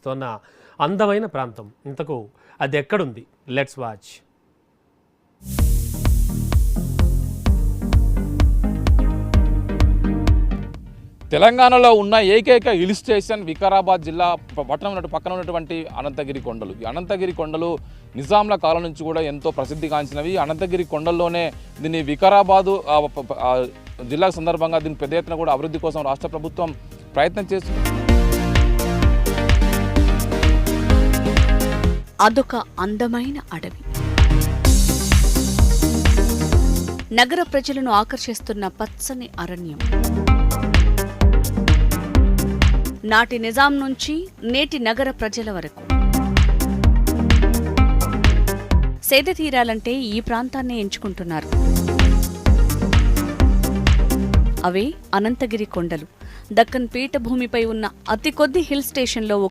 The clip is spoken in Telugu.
కనిపిస్తోన్న అందమైన ప్రాంతం. ఇంతకు అది ఎక్కడుంది లెట్స్ వాచ్ తెలంగాణలో ఉన్న ఏకైక హిల్ స్టేషన్ వికారాబాద్ జిల్లా పట్టణం ఉన్నటు పక్కన ఉన్నటువంటి అనంతగిరి కొండలు. ఈ అనంతగిరి కొండలు నిజాంల కాలం నుంచి కూడా ఎంతో ప్రసిద్ధిగాంచినవి అనంతగిరి కొండల్లోనే దీన్ని వికారాబాదు జిల్లా సందర్భంగా దీని పెద్ద ఎత్తున కూడా అభివృద్ధి కోసం రాష్ట్ర ప్రభుత్వం ప్రయత్నం చేస్తుంది అదొక అందమైన అడవి. నగర ప్రజలను ఆకర్షిస్తున్న పచ్చని అరణ్యం. నాటి నిజాం నుంచి నేటి నగర ప్రజల వరకు. సేద తీరాలంటే ఈ ప్రాంతాన్ని ఎంచుకుంటున్నారు. అవే అనంతగిరి కొండలు. దక్కన్ పీఠభూమిపై ఉన్న అతి కొద్ది హిల్ స్టేషన్లో